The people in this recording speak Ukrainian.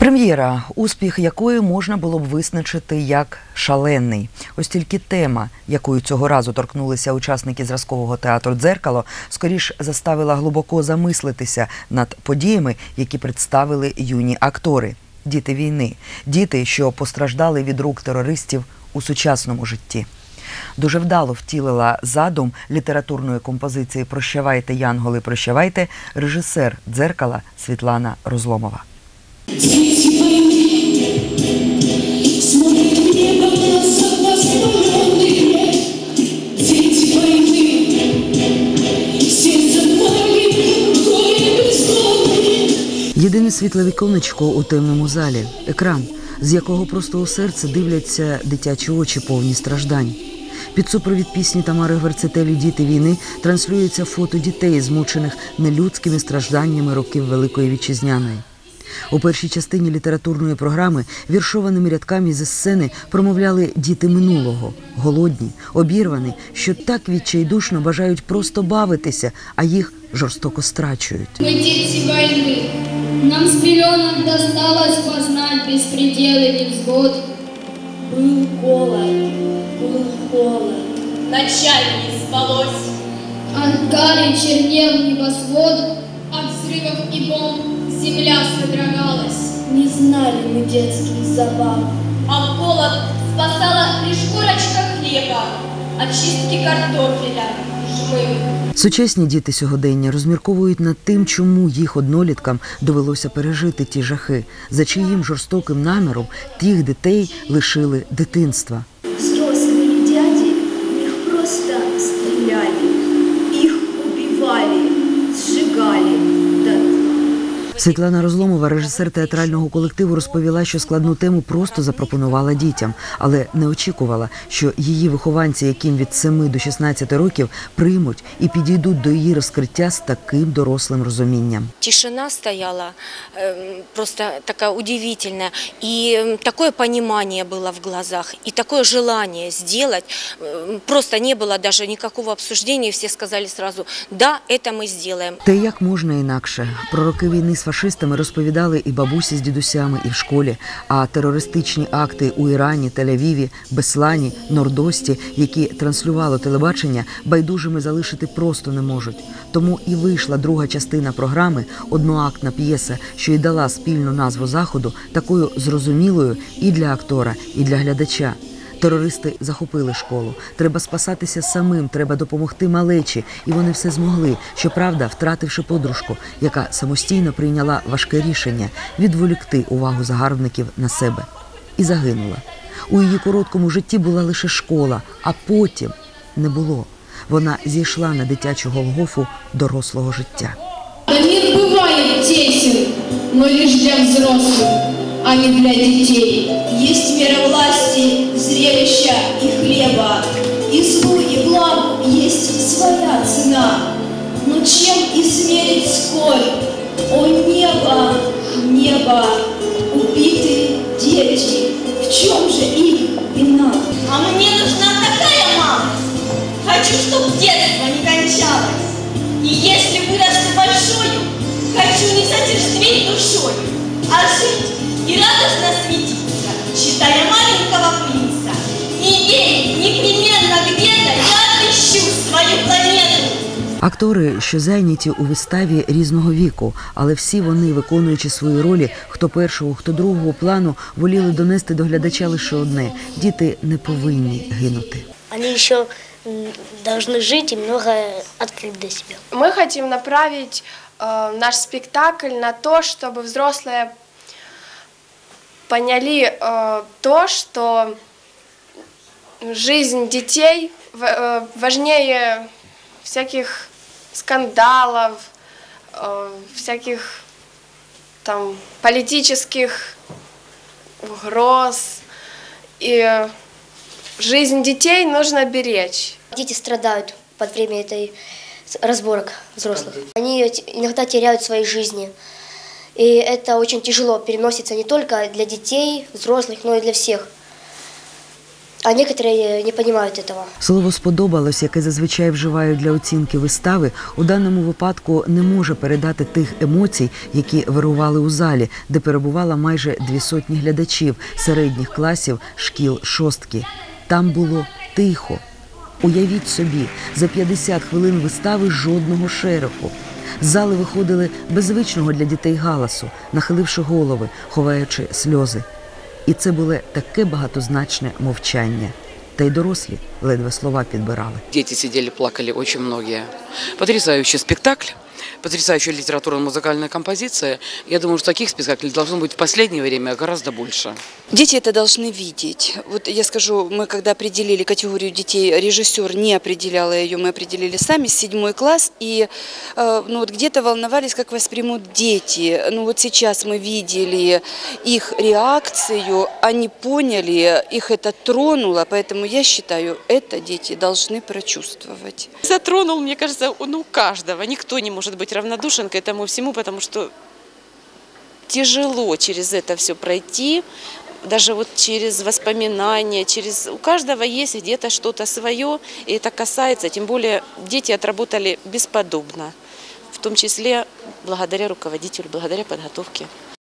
Прем'єра, успіх якої можна було б визначити як шалений. Ось тільки тема, якою цього разу торкнулися учасники зразкового театру Дзеркало, скоріш заставила глибоко замислитися над подіями, які представили юні актори. Діти війни, діти, що постраждали від рук терористів у сучасному житті. Дуже вдало втілила задум літературної композиції Прощавайте, Янголи, прощавайте режисер дзеркала Світлана Розломова. Світле віконечко у темному залі екран, з якого просто у серце дивляться дитячі очі повні страждань. Під супровід пісні Тамари Гверцетелі Діти війни транслюється фото дітей, змучених нелюдськими стражданнями років Великої Вітчизняної. У першій частині літературної програми віршованими рядками зі сцени промовляли діти минулого, голодні, обірвані, що так відчайдушно бажають просто бавитися, а їх жорстоко страчують. Мы дети войны. Нам с пеленок досталось познать беспредел и невзгод. Был голод, был холод, ночами не спалось. От гари чернел небосвод. От взрывов и бомб земля содрогалась. Не знали мы детских забав. А голод спасала лишь корочка хлеба, очистки картофеля. Сучасні діти сьогодення розмірковують над тим, чому їх одноліткам довелося пережити ті жахи, за чиїм жорстоким наміром тих дітей лишили дитинства. Світлана Розломова, режисер театрального колективу, розповіла, що складну тему просто запропонувала дітям, але не очікувала, що її вихованці, яким від 7 до 16 років, приймуть і підійдуть до її розкриття з таким дорослим розумінням. Тишина стояла, эм, просто такая удивительная. И м, такое понимание было в глазах, и такое желание сделать. Эм, Просто не было даже никакого обсуждения, и все сказали сразу, да, это мы сделаем. Та як можна інакше? Про роки війни з фашистами розповідали і бабусі з дідусями, і в школі. А терористичні акти у Ірані, Тель-Авіві, Беслані, Нордості, які транслювало телебачення, байдужими залишити просто не можуть. Тому і вийшла друга частина програми, одноактна п'єса, що й дала спільну назву заходу, такою зрозумілою і для актора, і для глядача. Терористи захопили школу. Треба спасатися самим, треба допомогти малечі, і вони все змогли. Щоправда, втративши подружку, яка самостійно прийняла важке рішення відволікти увагу загарбників на себе, і загинула. У її короткому житті була лише школа, а потім не було. Вона зійшла на дитячу Голгофу дорослого життя. Да мир бывает тесен, но лишь для взрослых, а не для детей. Есть мера власти, затяждветь душою, а жить и радостно светиться, читая маленького принца. И верить непременно где-то я отыщу свою планету. Актори, що зайняті у виставі різного віку, але всі вони, виконуючи свої ролі, хто першого, хто другого плану, воліли донести до глядача лише одне: діти не повинні гинути. Они еще м, должны жить и многое открыть для себя. Мы хотим направить э, наш спектакль на то, чтобы взрослые поняли э, то, что жизнь детей э, важнее всяких скандалов, э, всяких там политических угроз. И жизнь детей нужно беречь. Дети страдают под время этой разборок взрослых. Они т- иногда теряют свои жизни. И это очень тяжело переносится не только для детей, взрослых, но и для всех. А некоторые не понимают этого. Слово сподобалось, яке зазвичай вживають для оцінки вистави, у даному випадку не може передати тих емоцій, які вирували у залі, де перебувала майже дві сотні глядачів середніх класів шкіл шостки. Там було тихо. Уявіть собі, за 50 хвилин вистави жодного шереху. Зали виходили без звичного для дітей галасу, нахиливши голови, ховаючи сльози. І це було таке багатозначне мовчання. Та й дорослі ледве слова підбирали. Діти сиділи, плакали дуже багато. Потрясаючий спектакль, потрясающая литературно-музыкальная композиция. Я думаю, что таких спектаклей должно быть в последнее время гораздо больше. Дети это должны видеть. Вот я скажу, мы когда определили категорию детей, режиссер не определяла ее, мы определили сами, седьмой класс, и э, ну, вот где-то волновались, как воспримут дети. Ну вот сейчас мы видели их реакцию, они поняли, их это тронуло, поэтому я считаю, это дети должны прочувствовать. затронул, мне кажется, ну, каждого. Никто не может быть равнодушен к этому всему, потому что тяжело через это все пройти, даже вот через воспоминания, через у каждого есть где-то что-то свое, и это касается, тем более дети отработали бесподобно, в том числе благодаря руководителю, благодаря подготовке.